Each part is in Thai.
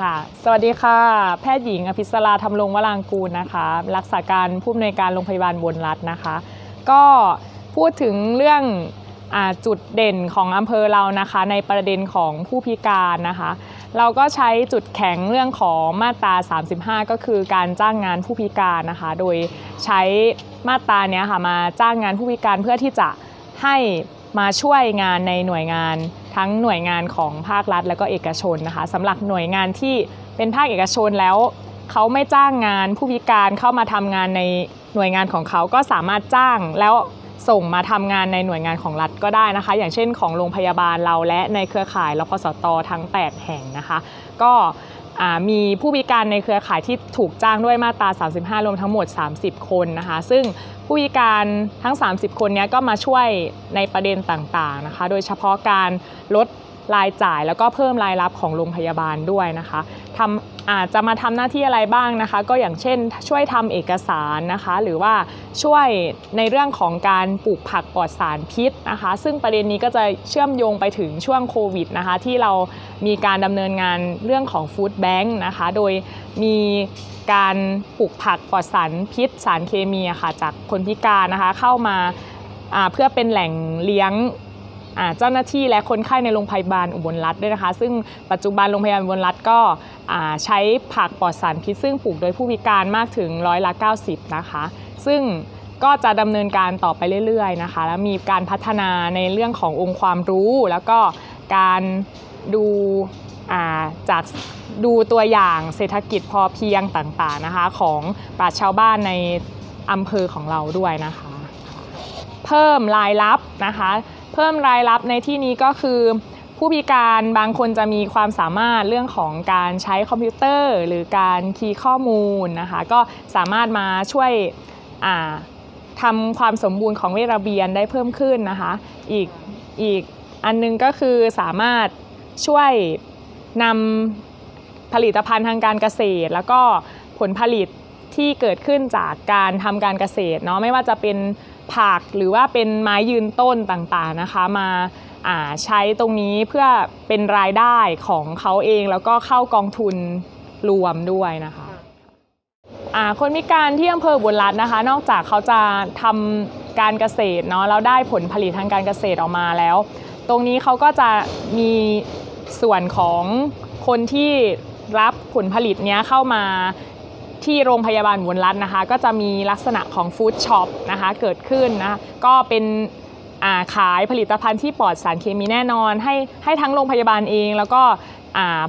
ค่ะสวัสดีค่ะ แพทย์หญิงอภิสราธรรงวรางกูลนะคะ รักษาการผู้อำนวยการโรงพยาบาลบนรัฐนะคะ ก็พูดถึงเรื่องอจุดเด่นของอำเภอเรานะคะ ในประเด็นของผู้พิการนะคะ เราก็ใช้จุดแข็งเรื่องของมาตรา 35 ก็คือการจ้างงานผู้พิการนะคะ โดยใช้มาตราเนี้ยค่ะมาจ้างงานผู้พิการเพื่อที่จะให้มาช่วยงานในหน่วยงาน ทั้งหน่วยงานของภาครัฐ และก็เอกชนนะคะสำหรับหน่วยงานที่เป็นภาคเอกชนแล้วเขาไม่จ้างงานผู้พิการเข้ามาทำงานในหน่วยงานของเขาก็สามารถจ้างแล้วส่งมาทำงานในหน่วยงานของรัฐก็ได้นะคะ อย่างเช่นของโรงพยาบาลเราและในเครือข่ายรพสตทั้ง 8 แห่งนะคะ ก็ มีผู้พิการในเครือข่ายที่ถูกจ้างด้วยมาตรา 35 รวมทั้งหมด 30 คนนะคะ ซึ่งผู้พิการทั้ง 30 คนนี้ก็มาช่วยในประเด็นต่างๆนะคะ โดยเฉพาะการลด รายจ่ายแล้วก็เพิ่มรายรับของโรงพยาบาลด้วยนะคะทำอาจจะมาทำหน้าที่อะไรบ้างนะคะ ก็อย่างเช่น ช่วยทำเอกสารนะคะ หรือว่าช่วยในเรื่องของการปลูกผักปลอดสารพิษนะคะ ซึ่งประเด็นนี้ก็จะเชื่อมโยงไปถึงช่วงโควิดนะคะ ที่เรามีการดำเนินงานเรื่องของฟู้ดแบงค์นะคะ โดยมีการปลูกผักปลอดสารพิษ สารเคมีอะค่ะจากคนพิการนะคะ เข้ามาเพื่อเป็นแหล่งเลี้ยง เจ้าหน้าที่และคนไข้ในโรงพยาบาลอุบลรัฐด้วยนะคะ ซึ่งปัจจุบันโรงพยาบาลอุบลรัฐก็ใช้ผักปลอดสารพิษซึ่งปลูกโดยผู้พิการมากถึงร้อยละ90 นะคะ ซึ่งก็จะดำเนินการต่อไปเรื่อยๆนะคะ แล้วมีการพัฒนาในเรื่องขององค์ความรู้ แล้วก็การดูจากดูตัวอย่างเศรษฐกิจพอเพียงต่างๆนะคะ ของปราชชาวบ้านในอำเภอของเราด้วยนะคะ เพิ่มรายรับนะคะ เพิ่มรายรับในที่นี้ก็คือ ผู้พิการบางคนจะมีความสามารถเรื่องของการใช้คอมพิวเตอร์ หรือการคีย์ข้อมูลนะคะก็สามารถมาช่วยทำความสมบูรณ์ของเวทระเบียนได้เพิ่มขึ้นนะคะอีกอีกอันนึงก็คือสามารถช่วยนำผลิตภัณฑ์ทางการเกษตร แล้วก็ผลผลิตที่เกิดขึ้นจากการทำการเกษตรเนาะไม่ว่าจะเป็น ผักหรือว่าเป็นไม้ยืนต้นต่างๆนะคะ มาใช้ตรงนี้เพื่อเป็นรายได้ของเขาเองแล้วก็เข้ากองทุนรวมด้วยนะคะคนพิการที่อำเภออุบุญรัตน์นะคะ นอกจากเขาจะทำการเกษตรเนาะแล้วได้ผลผลิตทางการเกษตรออกมาแล้ว ตรงนี้เขาก็จะมีส่วนของคนที่รับผลผลิตเนี้ยเข้ามา ที่โรงพยาบาลบุญรัตน์นะคะ ก็จะมีลักษณะของฟู้ดช็อปนะคะเกิดขึ้นนะะก็เป็นาขายผลิตภัณฑ์ที่ปลอดสารเคมีแน่นอน ให้ให้ทั้งโรงพยาบาลเอง แล้วก็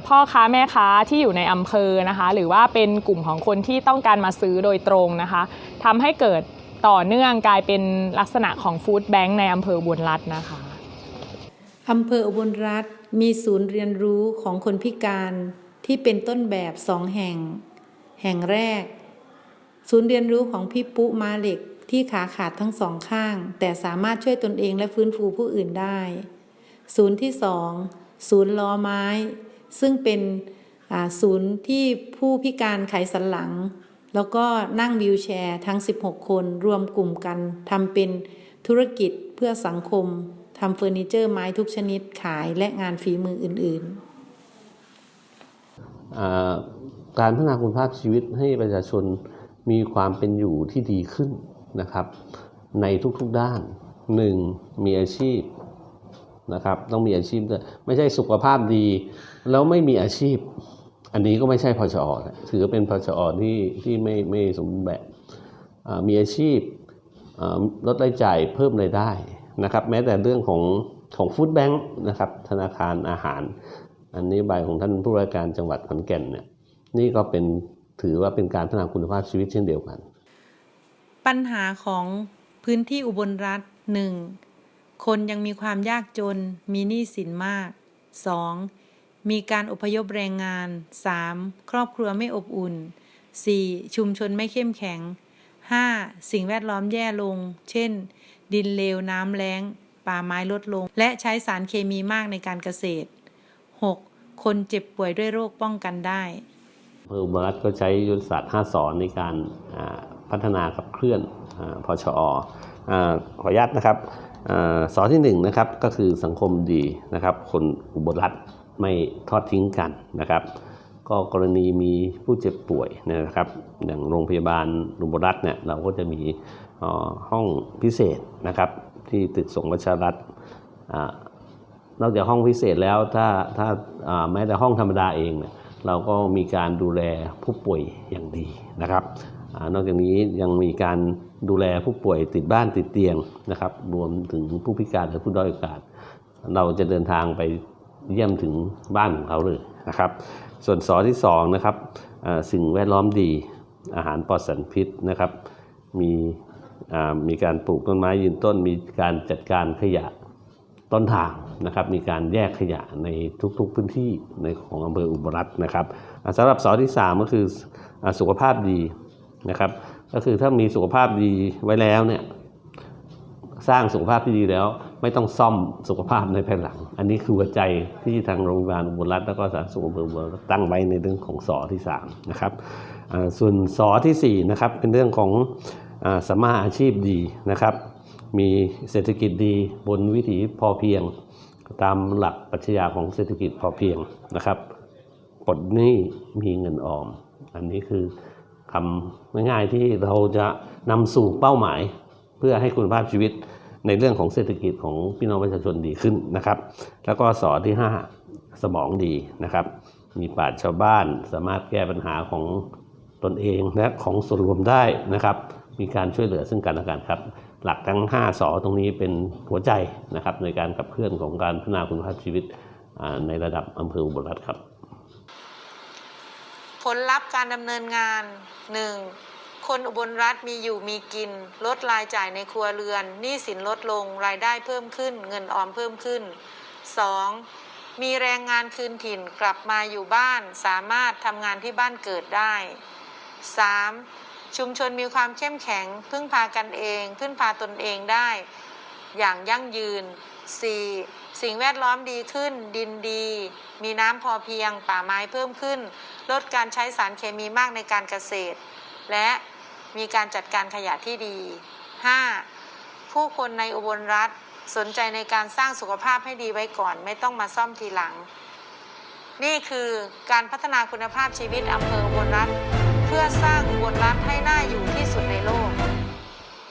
พ่อค้าแม่ค้าที่อยู่ในอำเภอนะคะ หรือว่าเป็นกลุ่มของคนที่ต้องการมาซื้อโดยตรงนะคะทำให้เกิดต่อเนื่องกลายเป็นลักษณะของฟู้ดแบงค์ในอำเภออุบุญรัตน์นะคะอำเภออุบลรัฐมีศูนย์เรียนรู้ของคนพิการที่เป็นต้นแบบสองแห่ง แห่งแรก ศูนย์เรียนรู้ของพี่ปุ๊มาเหล็กที่ขาขาดทั้งสองข้าง แต่สามารถช่วยตนเองและฟื้นฟูผู้อื่นได้ ศูนย์ที่สองศูนย์ล้อไม้ ซึ่งเป็นศูนย์ที่ผู้พิการไขสันหลัง แล้วก็นั่งวีลแชร์ทั้ง 16 คนรวมกลุ่มกันทำเป็นธุรกิจเพื่อสังคมทำเฟอร์นิเจอร์ไม้ทุกชนิดขายและงานฝีมืออื่นๆ การพัฒนาคุณภาพชีวิตให้ประชาชนมีความเป็นอยู่ที่ดีขึ้นนะครับ ในทุกๆด้านหนึ่งมีอาชีพนะครับต้องมีอาชีพด้วยไม่ใช่สุขภาพดี แล้วไม่มีอาชีพ อันนี้ก็ไม่ใช่พชอถือว่าเป็นพชอที่ที่ไม่ไม่สมบูรณ์แบบมีอาชีพลดรายจ่ายเพิ่มรายได้นะครับ แม้แต่เรื่องของของฟู้ดแบงค์นะครับธนาคารอาหาร อันนี้ใบของท่านผู้ว่าการจังหวัดขอนแก่นเนี่ย นี่ก็เป็นถือว่าเป็นการพัฒนาคุณภาพชีวิตเช่นเดียวกัน ปัญหาของพื้นที่อุบลรัฐหนึ่งคนยังมีความยากจน มีหนี้สินมาก 2. มีการอพยพแรงงาน 3. ครอบครัวไม่อบอุ่น 4. ชุมชนไม่เข้มแข็ง 5. สิ่งแวดล้อมแย่ลง เช่น ดินเลวน้ำแล้ง ป่าไม้ลดลง และใช้สารเคมีมากในการเกษตร 6. คนเจ็บป่วยด้วยโรคป้องกันได้ เภออุบลรัฐก็ใช้ยุทธศาสตร์ 5 สอนในการพัฒนาขับเคลื่อนอาพชออขออนุญาตนะครับอสอนที่1นงนะครับก็คือสังคมดีนะครับ คนอุบลรัฐไม่ทอดทิ้งกันนะครับ ก็กรณีมีผู้เจ็บป่วยนะครับ อย่างโรงพยาบาลรุมรัตเนี่ยเราก็จะมีห้องพิเศษนะครับที่ตึกสงวัชรัตนอกจากห้องพิเศษแล้วถ้าถ้าอ่าแม้แต่ห้องธรรมดาเองเนี่ย เราก็มีการดูแลผู้ป่วยอย่างดีนะครับอนอกจากนี้ยังมีการดูแลผู้ป่วยติดบ้านติดเตียงนะครับ รวมถึงผู้พิการและผู้ด้อยโอกาส เราจะเดินทางไปเยี่ยมถึงบ้านของเขาเลยนะครับ ส่วนสอที่สองนะครับสิ่งแวดล้อมดีอาหารปลอดสารพิษนะครับ มีมีการปลูกต้นไม้ยืนต้น มีการจัดการขยะ ต้นทางนะครับมีการแยกขยะในทุกๆพื้นที่ในของอำเภออุบลรัตน์นะครับสำหรับสอที่สามก็คือสุขภาพดีนะครับก็คือถ้ามีสุขภาพดีไว้แล้วเนี่ยสร้างสุขภาพที่ดีแล้ว ไม่ต้องซ่อมสุขภาพในภายหลัง อันนี้คือหัวใจที่ทางโรงพยาบาลอุบลรัตน์แล้วก็สาธารณสุขอำเภออุบลรัตน์ตั้งไว้ในเรื่องของสอที่3นะครับส่วนสอที่4นะครับเป็นเรื่องของอสมมาอาชีพดีนะครับ มีเศรษฐกิจดีบนวิถีพอเพียง ตามหลักปรัชญาของเศรษฐกิจพอเพียงนะครับปลดหนี้มีเงินออม อันนี้คือคำง่ายๆที่เราจะนำสู่เป้าหมาย เพื่อให้คุณภาพชีวิตในเรื่องของเศรษฐกิจของพี่น้องประชาชนดีขึ้นนะครับ แล้วก็สอที่ 5 สมองดีนะครับ มีปราชญ์ชาวบ้านสามารถแก้ปัญหาของตนเองและของส่วนรวมได้นะครับ มีการช่วยเหลือซึ่งกันและกันครับ หลักทั้ง 5สอตรงนี้เป็นหัวใจนะครับในการขับเคลื่อนของการพัฒนาคุณภาพชีวิตในระดับอำเภออุบลรัตน์ครับ ผลลัพธ์การดำเนินงาน 1. คนอุบลรัฐมีอยู่มีกิน ลดรายจ่ายในครัวเรือนหนี้สินลดลงรายได้เพิ่มขึ้น เงินออมเพิ่มขึ้น 2. มีแรงงานคืนถิ่นกลับมาอยู่บ้าน สามารถทำงานที่บ้านเกิดได้ 3. ชุมชนมีความเข้มแข็ง พึ่งพากันเอง พึ่งพาตนเองได้ อย่างยั่งยืน 4. สิ่งแวดล้อมดีขึ้น ดินดี มีน้ำพอเพียง ป่าไม้เพิ่มขึ้น ลดการใช้สารเคมีมากในการเกษตร และมีการจัดการขยะที่ดี 5. ผู้คนในอุบลรัฐสนใจในการสร้างสุขภาพให้ดีไว้ก่อน ไม่ต้องมาซ่อมทีหลัง นี่คือการพัฒนาคุณภาพชีวิตอำเภออุบลรัฐ เพื่อสร้างบทรัฐให้น่าอยู่ที่สุดในโลก